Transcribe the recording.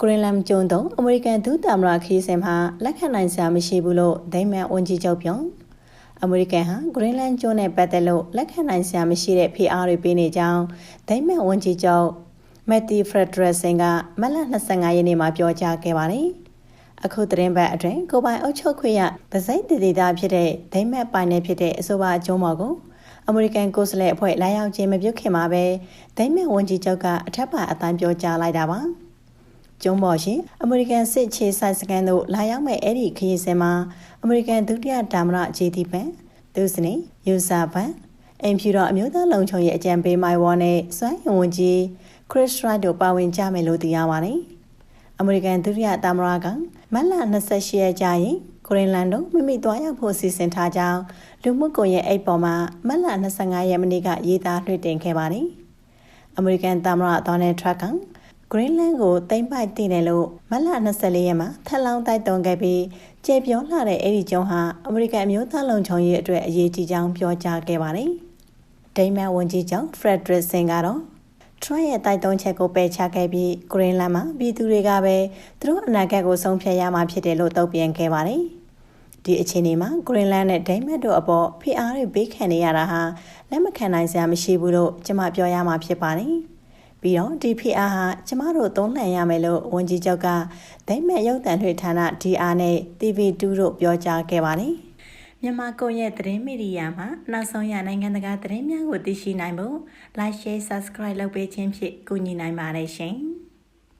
ဂရင်းလမ်ကျွန်းတုံအမေရိကန်ဒုသမ္မတခီးစင်မှာလက်ခံနိုင်စရာမရှိဘူးလို့ဒိမန်ဝန်ကြီးချုပ်ပြောအမေရိကန်ဟာဂရင်းလန်ကျွန်းနဲ့ပတ်သက်လို့လက်ခံနိုင်စရာမရှိတဲ့ဖိအားတွေပေးနေကြောင်းဒိမန်ဝန်ကြီးချုပ်မက်တီဖရက်ဒရဆင်ကမက်လ25ရက်နေ့မှာပြောကြားခဲ့ပါတယ်။အခုသတင်းပတ်အတွင်းကိုပိုင်အုပ်ချုပ်ခွင့်ရဗစိတ်တည်တည်တာဖြစ်တဲ့ဒိမတ်ပိုင်နယ်ဖြစ်တဲ့အဆိုပါအကျုံးမော်ကိုအမေရိကန်ကိုယ်စားလှယ်အဖွဲ့လာရောက်ခြင်းမပြုခင်မှာပဲဒိမတ်ဝန်ကြီးချုပ်ကအထက်ပါအတန်းပြောကြားလိုက်တာပါ။ ကျုံးပေါ်ရှင်အမေရိကန်စစ်ခြေဆိုင်စကန်တို့လာရောက်မဲ့အဲ့ဒီခရီးစဉ်မှာအမေရိကန်ဒုတိယဒါမရဂျေတီပန်သူစနေယူဆာပန်အင်ဖြူတော်အမျိုးသားလုံခြုံရေးအကြံပေးမိုင်ဝါနဲ့စွမ်းရင်ဝန်ကြီးခရစ်စထရိုက်တို့ပါဝင်ကြမယ်လို့သိရပါတယ်။အမေရိကန်ဒုတိယသမ္မတကမတ်လ28ရက်ကြာရင်ကိုရင်လန်တို့မိမိသွားရောက်ဖို့စီစဉ်ထားကြောင်းလူမှုကွန်ရက်အိတ်ပေါ်မှာမတ်လ25ရက်နေ့ကရေးသားလွှင့်တင်ခဲ့ပါတယ်။အမေရိကန်သမ္မတဒေါ်နယ်ထရက်က ဂရင်းလန်းကိုတိမ့်ပိုက်တည်တယ်လို့မတ်လ24ရက်မှာထက်လောင်းတိုက်တွန်းခဲ့ပြီးကျေပြောလာတဲ့အဲ့ဒီကျုံဟာအမေရိကန်အမျိုးသားလုံခြုံရေးအတွက်အရေးကြီးကြောင်းပြောကြားခဲ့ပါတယ်။ဒိမန်ဝန်ကြီးချုပ်ဖရက်ဒရစ်ဆင်ကတော့ထရရဲ့တိုက်တွန်းချက်ကိုပယ်ချခဲ့ပြီးဂရင်းလန်းမှာပြည်သူတွေကပဲသူတို့အနာဂတ်ကိုဆုံးဖြတ်ရမှာဖြစ်တယ်လို့တုံ့ပြန်ခဲ့ပါတယ်။ဒီအခြေအနေမှာဂရင်းလန်းနဲ့ဒိမတ်တို့အပေါ်ဖိအားတွေပေးခံနေရတာဟာလက်မခံနိုင်စရာမရှိဘူးလို့ကျွန်မပြောရမှာဖြစ်ပါတယ်။ ပြီးတော့ DPR ဟာကျမတို့သုံးလှန်ရမယ်လို့ဝန်ကြီးချုပ်ကဒိမတ်ရုပ်သံထွေဌာန DR နဲ့ TV2 တို့ပြောကြားခဲ့ပါတယ်။မြန်မာကွန်ရက်သတင်းမီဒီယာမှာနောက်ဆုံးရနိုင်ငံတကာသတင်းများကိုသိရှိနိုင်ဖို့ Like Share Subscribe လုပ်ပေးခြင်းဖြင့်ကူညီနိုင်ပါတယ်ရှင်။